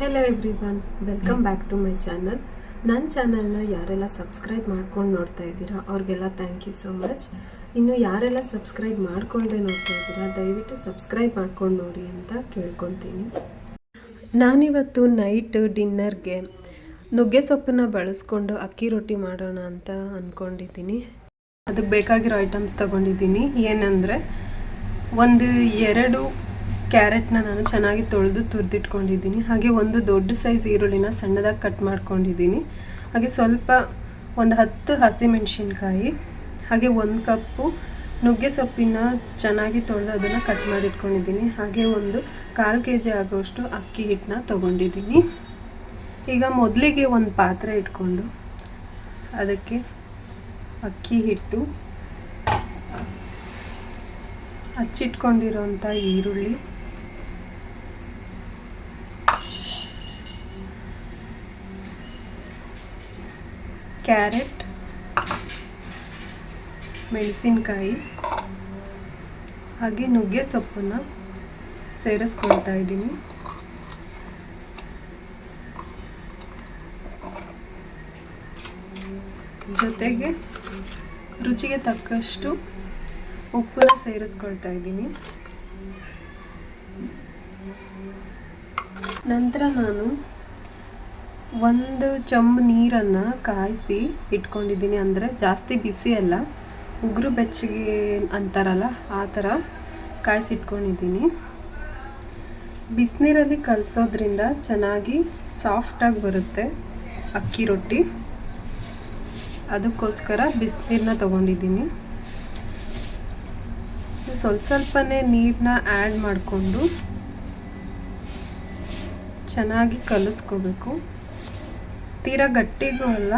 Hello everyone welcome back to my channel ನನ್ನ ಚಾನಲ್ನ ಯಾರೆಲ್ಲ ಸಬ್ಸ್ಕ್ರೈಬ್ ಮಾಡ್ಕೊಂಡು ನೋಡ್ತಾ ಇದ್ದೀರಾ, ಅವ್ರಿಗೆಲ್ಲ ಥ್ಯಾಂಕ್ ಯು ಸೋ ಮಚ್ ಇನ್ನು ಯಾರೆಲ್ಲ ಸಬ್ಸ್ಕ್ರೈಬ್ ಮಾಡ್ಕೊಳ್ದೆ ನೋಡ್ತಾ ಇದ್ದೀರಾ, ದಯವಿಟ್ಟು ಸಬ್ಸ್ಕ್ರೈಬ್ ಮಾಡ್ಕೊಂಡು ನೋಡಿ ಅಂತ ಕೇಳ್ಕೊತೀನಿ. ನಾನಿವತ್ತು ನೈಟ್ ಡಿನ್ನರ್ಗೆ ನುಗ್ಗೆ ಸೊಪ್ಪನ್ನ ಬಳಸ್ಕೊಂಡು ಅಕ್ಕಿ ರೊಟ್ಟಿ ಮಾಡೋಣ ಅಂತ ಅಂದ್ಕೊಂಡಿದ್ದೀನಿ ಅದಕ್ಕೆ ಬೇಕಾಗಿರೋ ಐಟಮ್ಸ್ ತೊಗೊಂಡಿದ್ದೀನಿ. ಏನಂದರೆ, ಒಂದು ಎರಡು ಕ್ಯಾರೆಟ್ನ ನಾನು ಚೆನ್ನಾಗಿ ತೊಳೆದು ತುರಿದಿಟ್ಕೊಂಡಿದ್ದೀನಿ. ಹಾಗೆ ಒಂದು ದೊಡ್ಡ ಸೈಜ್ ಈರುಳ್ಳಿನ ಸಣ್ಣದಾಗಿ ಕಟ್ ಮಾಡ್ಕೊಂಡಿದ್ದೀನಿ. ಹಾಗೆ ಸ್ವಲ್ಪ ಒಂದು ಹತ್ತು ಹಸಿಮೆಣಸಿನ್ಕಾಯಿ, ಹಾಗೆ ಒಂದು ಕಪ್ಪು ನುಗ್ಗೆ ಸೊಪ್ಪಿನ ಚೆನ್ನಾಗಿ ತೊಳೆದು ಅದನ್ನು ಕಟ್ ಮಾಡಿಟ್ಕೊಂಡಿದ್ದೀನಿ. ಹಾಗೆ ಒಂದು ಕಾಲು ಕೆ ಜಿ ಆಗೋಷ್ಟು ಅಕ್ಕಿ ಹಿಟ್ಟನ್ನ ತೊಗೊಂಡಿದ್ದೀನಿ. ಈಗ ಮೊದಲಿಗೆ ಒಂದು ಪಾತ್ರೆ ಇಟ್ಕೊಂಡು ಅದಕ್ಕೆ ಅಕ್ಕಿ ಹಿಟ್ಟು ಹಚ್ಚಿಟ್ಕೊಂಡಿರೋಂಥ ಈರುಳ್ಳಿ ಕ್ಯಾರೆಟ್, ಮೆಣಸಿನ್ಕಾಯಿ, ಹಾಗೆ ನುಗ್ಗೆ ಸೊಪ್ಪನ್ನು ಸೇರಿಸ್ಕೊಳ್ತಾ ಇದ್ದೀನಿ. ಜೊತೆಗೆ ರುಚಿಗೆ ತಕ್ಕಷ್ಟು ಉಪ್ಪನ್ನು ಸೇರಿಸ್ಕೊಳ್ತಾ ಇದ್ದೀನಿ. ನಂತರ ನಾನು ಒಂದು ಚೊಂಬು ನೀರನ್ನು ಕಾಯಿಸಿ ಇಟ್ಕೊಂಡಿದ್ದೀನಿ ಅಂದರೆ ಜಾಸ್ತಿ ಬಿಸಿ ಅಲ್ಲ, ಉಗುರು ಬೆಚ್ಚಗೆ ಅಂತಾರಲ್ಲ ಆ ಥರ ಕಾಯಿಸಿಟ್ಕೊಂಡಿದ್ದೀನಿ ಬಿಸಿನೀರಲ್ಲಿ ಕಲಸೋದ್ರಿಂದ ಚೆನ್ನಾಗಿ ಸಾಫ್ಟಾಗಿ ಬರುತ್ತೆ ಅಕ್ಕಿ ರೊಟ್ಟಿ. ಅದಕ್ಕೋಸ್ಕರ ಬಿಸಿನೀರನ್ನ ತೊಗೊಂಡಿದ್ದೀನಿ. ಸ್ವಲ್ಪ ಸ್ವಲ್ಪನೇ ನೀರನ್ನ ಆ್ಯಡ್ ಮಾಡಿಕೊಂಡು ಚೆನ್ನಾಗಿ ಕಲಿಸ್ಕೋಬೇಕು. ತೀರಾ ಗಟ್ಟಿಗೂ ಅಲ್ಲ,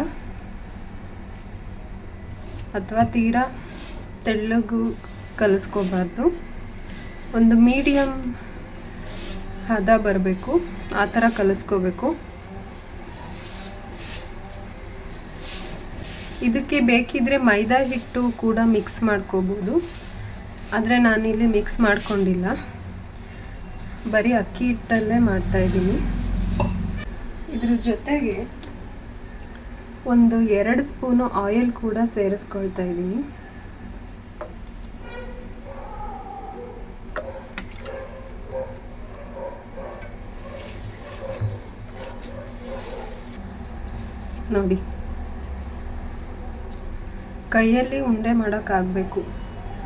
ಅಥವಾ ತೀರಾ ತೆಳ್ಳಗೂ ಕಲಿಸ್ಕೋಬಾರ್ದು. ಒಂದು ಮೀಡಿಯಮ್ ಹದ ಬರಬೇಕು, ಆ ಥರ ಕಲಿಸ್ಕೋಬೇಕು. ಇದಕ್ಕೆ ಬೇಕಿದ್ರೆ ಮೈದಾ ಹಿಟ್ಟು ಕೂಡ ಮಿಕ್ಸ್ ಮಾಡ್ಕೋಬೋದು. ಆದರೆ ನಾನಿಲ್ಲಿ ಮಿಕ್ಸ್ ಮಾಡ್ಕೊಂಡಿಲ್ಲ. ಬರೀ ಅಕ್ಕಿ ಹಿಟ್ಟಲ್ಲೇ ಮಾಡ್ತಾಯಿದ್ದೀನಿ ಇದ್ರ ಜೊತೆಗೆ ಒಂದು ಎರಡು ಸ್ಪೂನು ಆಯಿಲ್ ಕೂಡ ಸೇರಿಸ್ಕೊಳ್ತಾ ಇದ್ದೀನಿ. ನೋಡಿ. ಕೈಯಲ್ಲಿ ಉಂಡೆ ಮಾಡೋಕ್ಕಾಗಬೇಕು.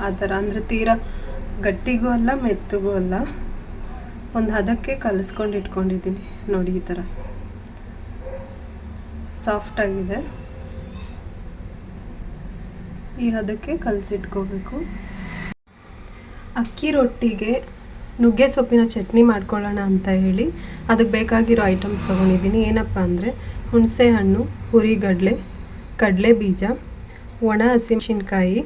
ಆ ಥರ ಅಂದರೆ ತೀರಾ ಗಟ್ಟಿಗೂ ಅಲ್ಲ, ಮೆತ್ತಗೂ ಅಲ್ಲ. ಒಂದು ಹದಕ್ಕೆ ಕಲಿಸ್ಕೊಂಡು ಇಟ್ಕೊಂಡಿದ್ದೀನಿ. ನೋಡಿ ಈ ಥರ. ಸಾಫ್ಟಾಗಿದೆ ಈ ಅದಕ್ಕೆ ಕಲಸಿಟ್ಕೋಬೇಕು. ಅಕ್ಕಿ ರೊಟ್ಟಿಗೆ ನುಗ್ಗೆ ಸೊಪ್ಪಿನ ಚಟ್ನಿ ಮಾಡ್ಕೊಳ್ಳೋಣ ಅಂತ ಹೇಳಿ ಅದಕ್ಕೆ ಬೇಕಾಗಿರೋ ಐಟಮ್ಸ್ ತೊಗೊಂಡಿದ್ದೀನಿ. ಏನಪ್ಪ ಅಂದರೆ ಹುಣಸೆ ಹಣ್ಣು, ಹುರಿಗಡಲೆ, ಕಡಲೆ ಬೀಜ, ಒಣ ಹಸಿಮೆಣಸಿನ್ಕಾಯಿ,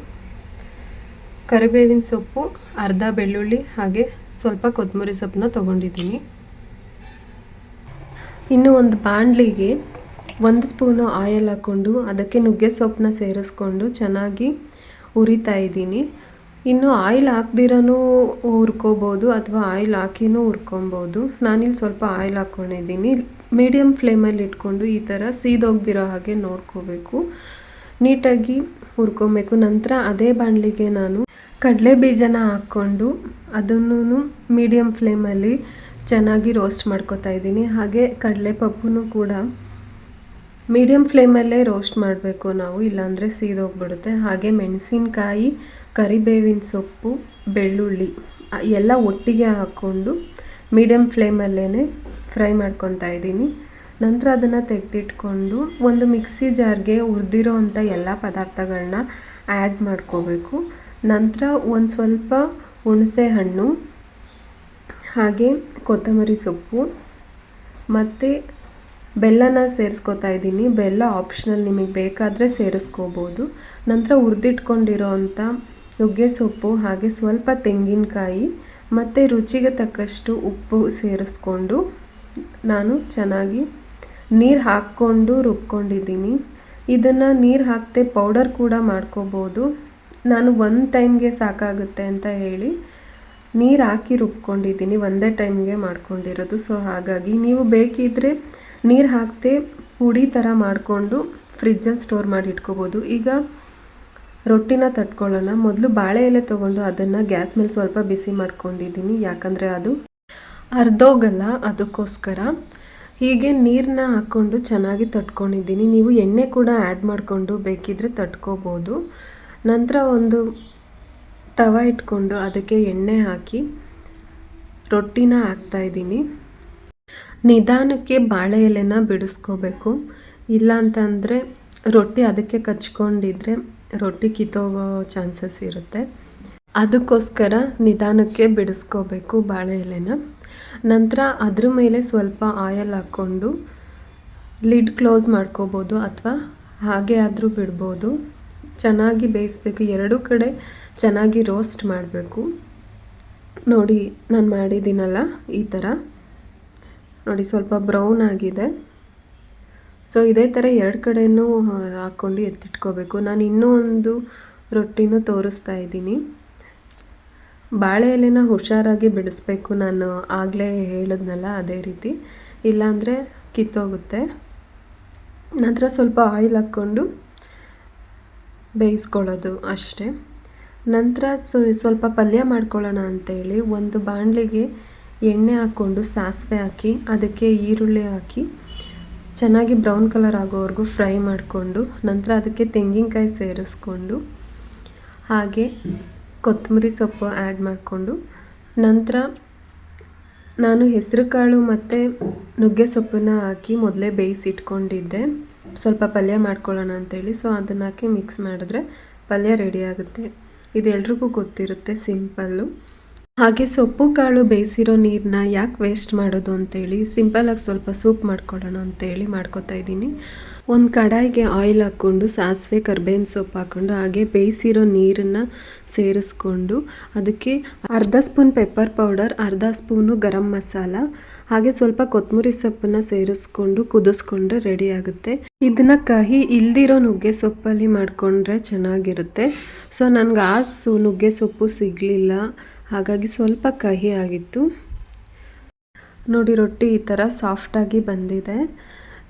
ಕರಿಬೇವಿನ ಸೊಪ್ಪು, ಅರ್ಧ ಬೆಳ್ಳುಳ್ಳಿ ಹಾಗೆ ಸ್ವಲ್ಪ ಕೊತ್ತಂಬರಿ ಸೊಪ್ಪನ್ನ ತೊಗೊಂಡಿದ್ದೀನಿ. ಇನ್ನು ಒಂದು ಬಾಣಲಿಗೆ ಒಂದು ಸ್ಪೂನು ಆಯಿಲ್ ಹಾಕ್ಕೊಂಡು ಅದಕ್ಕೆ ನುಗ್ಗೆ ಸೊಪ್ಪನ್ನ ಸೇರಿಸ್ಕೊಂಡು ಚೆನ್ನಾಗಿ ಹುರಿತಾ ಇದ್ದೀನಿ. ಇನ್ನು ಆಯಿಲ್ ಹಾಕ್ದಿರನೂ ಹುರ್ಕೋಬೋದು ಅಥವಾ ಆಯಿಲ್ ಹಾಕಿನೂ ಹುರ್ಕೊಬೋದು. ನಾನಿಲ್ಲಿ ಸ್ವಲ್ಪ ಆಯಿಲ್ ಹಾಕ್ಕೊಂಡಿದ್ದೀನಿ ಮೀಡಿಯಮ್ ಫ್ಲೇಮಲ್ಲಿ ಇಟ್ಕೊಂಡು ಈ ಥರ ಸೀದೋಗ್ದಿರೋ ಹಾಗೆ ನೋಡ್ಕೋಬೇಕು. ನೀಟಾಗಿ ಹುರ್ಕೊಬೇಕು. ನಂತರ ಅದೇ ಬಾಣಲಿಗೆ ನಾನು ಕಡಲೆ ಬೀಜನ ಹಾಕ್ಕೊಂಡು ಅದನ್ನು ಮೀಡಿಯಮ್ ಫ್ಲೇಮಲ್ಲಿ ಚೆನ್ನಾಗಿ ರೋಸ್ಟ್ ಮಾಡ್ಕೋತಾ ಇದ್ದೀನಿ. ಹಾಗೆ ಕಡಲೆ ಪಪ್ಪು ಕೂಡ ಮೀಡಿಯಮ್ ಫ್ಲೇಮಲ್ಲೇ ರೋಸ್ಟ್ ಮಾಡಬೇಕು ನಾವು, ಇಲ್ಲಾಂದರೆ ಸೀದೋಗ್ಬಿಡುತ್ತೆ. ಹಾಗೆ ಮೆಣಸಿನ್ಕಾಯಿ, ಕರಿಬೇವಿನ ಸೊಪ್ಪು, ಬೆಳ್ಳುಳ್ಳಿ ಎಲ್ಲ ಒಟ್ಟಿಗೆ ಹಾಕ್ಕೊಂಡು ಮೀಡಿಯಮ್ ಫ್ಲೇಮಲ್ಲೇ ಫ್ರೈ ಮಾಡ್ಕೊತಾ ಇದ್ದೀನಿ. ನಂತರ ಅದನ್ನು ತೆಗೆದಿಟ್ಕೊಂಡು ಒಂದು ಮಿಕ್ಸಿ ಜಾರ್ಗೆ ಹುರಿದಿರೋ ಅಂಥ ಎಲ್ಲ ಪದಾರ್ಥಗಳನ್ನ ಆ್ಯಡ್ ಮಾಡ್ಕೋಬೇಕು. ನಂತರ ಒಂದು ಸ್ವಲ್ಪ ಹುಣಸೆ ಹಣ್ಣು, ಹಾಗೆ ಕೊತ್ತಂಬರಿ ಸೊಪ್ಪು, ಮತ್ತು ಬೆಲ್ಲನ ಸೇರಿಸ್ಕೊತಾ ಇದ್ದೀನಿ. ಬೆಲ್ಲ ಆಪ್ಷನಲ್ ನಿಮಗೆ ಬೇಕಾದರೆ ಸೇರಿಸ್ಕೋಬೋದು. ನಂತರ ಹುರಿದಿಟ್ಕೊಂಡಿರೋ ಅಂಥ ನುಗ್ಗೆ ಸೊಪ್ಪು ಹಾಗೆ ಸ್ವಲ್ಪ ತೆಂಗಿನಕಾಯಿ ಮತ್ತು ರುಚಿಗೆ ತಕ್ಕಷ್ಟು ಉಪ್ಪು ಸೇರಿಸ್ಕೊಂಡು ನಾನು ಚೆನ್ನಾಗಿ ನೀರು ಹಾಕ್ಕೊಂಡು ರುಬ್ಕೊಂಡಿದ್ದೀನಿ. ಇದನ್ನು ನೀರು ಹಾಕದೆ ಪೌಡರ್ ಕೂಡ ಮಾಡ್ಕೋಬೋದು. ನಾನು ಒಂದು ಟೈಮ್ಗೆ ಸಾಕಾಗುತ್ತೆ ಅಂತ ಹೇಳಿ ನೀರು ಹಾಕಿ ರುಬ್ಕೊಂಡಿದ್ದೀನಿ. ಒಂದೇ ಟೈಮ್ಗೆ ಮಾಡ್ಕೊಂಡಿರೋದು. ಸೊ ಹಾಗಾಗಿ ನೀವು ಬೇಕಿದ್ದರೆ ನೀರು ಹಾಕ್ತೆ ಪುಡಿ ಥರ ಮಾಡಿಕೊಂಡು ಫ್ರಿಜ್ಜಲ್ಲಿ ಸ್ಟೋರ್ ಮಾಡಿ ಇಟ್ಕೋಬೋದು. ಈಗ ರೊಟ್ಟಿನ ತಟ್ಕೊಳ್ಳೋಣ. ಮೊದಲು ಬಾಳೆ ಎಲೆ ತೊಗೊಂಡು ಅದನ್ನು ಗ್ಯಾಸ್ ಮೇಲೆ ಸ್ವಲ್ಪ ಬಿಸಿ ಮಾಡ್ಕೊಂಡಿದ್ದೀನಿ. ಯಾಕಂದರೆ ಅದು ಅರ್ಧೋಗಲ್ಲ, ಅದಕ್ಕೋಸ್ಕರ. ಹೀಗೆ ನೀರನ್ನ ಹಾಕ್ಕೊಂಡು ಚೆನ್ನಾಗಿ ತಟ್ಕೊಂಡಿದ್ದೀನಿ. ನೀವು ಎಣ್ಣೆ ಕೂಡ ಆ್ಯಡ್ ಮಾಡಿಕೊಂಡು ಬೇಕಿದ್ದರೆ ತಟ್ಕೋಬೋದು. ನಂತರ ಒಂದು ತವ ಇಟ್ಕೊಂಡು ಅದಕ್ಕೆ ಎಣ್ಣೆ ಹಾಕಿ ರೊಟ್ಟಿನ ಹಾಕ್ತಾಯಿದ್ದೀನಿ ನಿಧಾನಕ್ಕೆ ಬಾಳೆ ಎಲೆನ ಬಿಡಿಸ್ಕೋಬೇಕು. ಇಲ್ಲ ಅಂತಂದರೆ ರೊಟ್ಟಿ ಅದಕ್ಕೆ ಕಚ್ಕೊಂಡಿದ್ರೆ ರೊಟ್ಟಿ ಕಿತ್ತೋಗೋ ಚಾನ್ಸಸ್ ಇರುತ್ತೆ. ಅದಕ್ಕೋಸ್ಕರ ನಿಧಾನಕ್ಕೆ ಬಿಡಿಸ್ಕೋಬೇಕು ಬಾಳೆ ಎಲೆನ. ನಂತರ ಅದ್ರ ಮೇಲೆ ಸ್ವಲ್ಪ ಆಯಲ್ ಹಾಕ್ಕೊಂಡು ಲಿಡ್ ಕ್ಲೋಸ್ ಮಾಡ್ಕೋಬೋದು ಅಥವಾ ಹಾಗೆ ಆದರೂ ಬಿಡ್ಬೋದು. ಚೆನ್ನಾಗಿ ಬೇಯಿಸ್ಬೇಕು. ಎರಡೂ ಕಡೆ ಚೆನ್ನಾಗಿ ರೋಸ್ಟ್ ಮಾಡಬೇಕು. ನೋಡಿ, ನಾನು ಮಾಡಿದ್ದೀನಲ್ಲ ಈ ಥರ ನೋಡಿ, ಸ್ವಲ್ಪ ಬ್ರೌನ್ ಆಗಿದೆ. ಸೊ ಇದೇ ಥರ ಎರಡು ಕಡೆಯೂ ಹಾಕ್ಕೊಂಡು ಎತ್ತಿಟ್ಕೋಬೇಕು. ನಾನು ಇನ್ನೂ ಒಂದು ರೊಟ್ಟಿನೂ ತೋರಿಸ್ತಾ ಇದ್ದೀನಿ. ಬಾಳೆ ಎಲೆನ ಹುಷಾರಾಗಿ ಬಿಡಿಸ್ಬೇಕು. ನಾನು ಆಗಲೇ ಹೇಳಿದ್ನಲ್ಲ, ಅದೇ ರೀತಿ. ಇಲ್ಲಾಂದರೆ ಕಿತ್ತೋಗುತ್ತೆ. ನಂತರ ಸ್ವಲ್ಪ ಆಯಿಲ್ ಹಾಕ್ಕೊಂಡು ಬೇಯಿಸ್ಕೊಳ್ಳೋದು ಅಷ್ಟೇ. ನಂತರ ಸ್ವಲ್ಪ ಪಲ್ಯ ಮಾಡ್ಕೊಳ್ಳೋಣ ಅಂತೇಳಿ ಒಂದು ಬಾಣಲಿಗೆ ಎಣ್ಣೆ ಹಾಕ್ಕೊಂಡು ಸಾಸಿವೆ ಹಾಕಿ, ಅದಕ್ಕೆ ಈರುಳ್ಳಿ ಹಾಕಿ, ಚೆನ್ನಾಗಿ ಬ್ರೌನ್ ಕಲರ್ ಆಗೋವರೆಗೂ ಫ್ರೈ ಮಾಡಿಕೊಂಡು, ನಂತರ ಅದಕ್ಕೆ ತೆಂಗಿನಕಾಯಿ ಸೇರಿಸ್ಕೊಂಡು, ಹಾಗೆ ಕೊತ್ತಂಬರಿ ಸೊಪ್ಪು ಆ್ಯಡ್ ಮಾಡಿಕೊಂಡು, ನಂತರ ನಾನು ಹೆಸರು ಕಾಳು ಮತ್ತು ನುಗ್ಗೆ ಸೊಪ್ಪನ್ನು ಹಾಕಿ ಮೊದಲೇ ಬೇಯಿಸಿಟ್ಕೊಂಡಿದ್ದೆ. ಸ್ವಲ್ಪ ಪಲ್ಯ ಮಾಡ್ಕೊಳ್ಳೋಣ ಅಂತೇಳಿ. ಸೊ ಅದನ್ನು ಹಾಕಿ ಮಿಕ್ಸ್ ಮಾಡಿದ್ರೆ ಪಲ್ಯ ರೆಡಿ ಆಗುತ್ತೆ. ಇದೆಲ್ರಿಗೂ ಗೊತ್ತಿರುತ್ತೆ ಸಿಂಪಲ್ಲು ಹಾಗೆ ಸೊಪ್ಪು, ಕಾಳು ಬೇಯಿಸಿರೋ ನೀರನ್ನ ಯಾಕೆ ವೇಸ್ಟ್ ಮಾಡೋದು ಅಂತೇಳಿ ಸಿಂಪಲಾಗಿ ಸ್ವಲ್ಪ ಸೂಪ್ ಮಾಡ್ಕೊಳ್ಳೋಣ ಅಂತೇಳಿ ಮಾಡ್ಕೊತಾ ಇದ್ದೀನಿ. ಒಂದು ಕಡಾಯಿಗೆ ಆಯಿಲ್ ಹಾಕ್ಕೊಂಡು, ಸಾಸಿವೆ, ಕರ್ಬೇವಿನ ಸೊಪ್ಪು ಹಾಕ್ಕೊಂಡು, ಹಾಗೆ ಬೇಯಿಸಿರೋ ನೀರನ್ನು ಸೇರಿಸ್ಕೊಂಡು ಅದಕ್ಕೆ ಅರ್ಧ ಸ್ಪೂನ್ ಪೆಪ್ಪರ್ ಪೌಡರ್ ಅರ್ಧ ಸ್ಪೂನು ಗರಂ ಮಸಾಲ, ಹಾಗೆ ಸ್ವಲ್ಪ ಕೊತ್ತಂಬರಿ ಸೊಪ್ಪನ್ನ ಸೇರಿಸ್ಕೊಂಡು ಕುದಿಸ್ಕೊಂಡ್ರೆ ರೆಡಿ ಆಗುತ್ತೆ. ಇದನ್ನ ಕಹಿ ಇಲ್ದಿರೋ ನುಗ್ಗೆ ಸೊಪ್ಪಲ್ಲಿ ಮಾಡಿಕೊಂಡ್ರೆ ಚೆನ್ನಾಗಿರುತ್ತೆ. ಸೊ ನನಗೆ ಆ ಸು, ನುಗ್ಗೆ ಸೊಪ್ಪು ಸಿಗಲಿಲ್ಲ. ಹಾಗಾಗಿ ಸ್ವಲ್ಪ ಕಹಿ ಆಗಿತ್ತು. ನೋಡಿ, ರೊಟ್ಟಿ ಈ ಥರ ಸಾಫ್ಟಾಗಿ ಬಂದಿದೆ.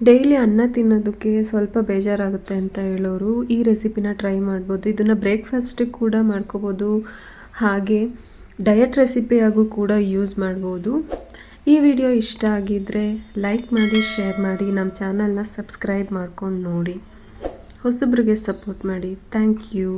ಡೈಲಿ ಅನ್ನ ತಿನ್ನೋದಕ್ಕೆ ಸ್ವಲ್ಪ ಬೇಜಾರಾಗುತ್ತೆ ಅಂತ ಹೇಳೋರು. ಈ ರೆಸಿಪಿನ ಟ್ರೈ ಮಾಡ್ಬೋದು. ಇದನ್ನು ಬ್ರೇಕ್ಫಾಸ್ಟಿಗೆ ಕೂಡ ಮಾಡ್ಕೋಬೋದು. ಹಾಗೆ ಡಯಟ್ ರೆಸಿಪಿಯಾಗೂ ಕೂಡ ಯೂಸ್ ಮಾಡ್ಬೋದು. ಈ ವಿಡಿಯೋ ಇಷ್ಟ ಆಗಿದ್ದರೆ ಲೈಕ್ ಮಾಡಿ ಶೇರ್ ಮಾಡಿ. ನಮ್ಮ ಚಾನಲ್ನ ಸಬ್ಸ್ಕ್ರೈಬ್ ಮಾಡ್ಕೊಂಡು ನೋಡಿ. ಹೊಸಬ್ರಿಗೆ ಸಪೋರ್ಟ್ ಮಾಡಿ. Thank you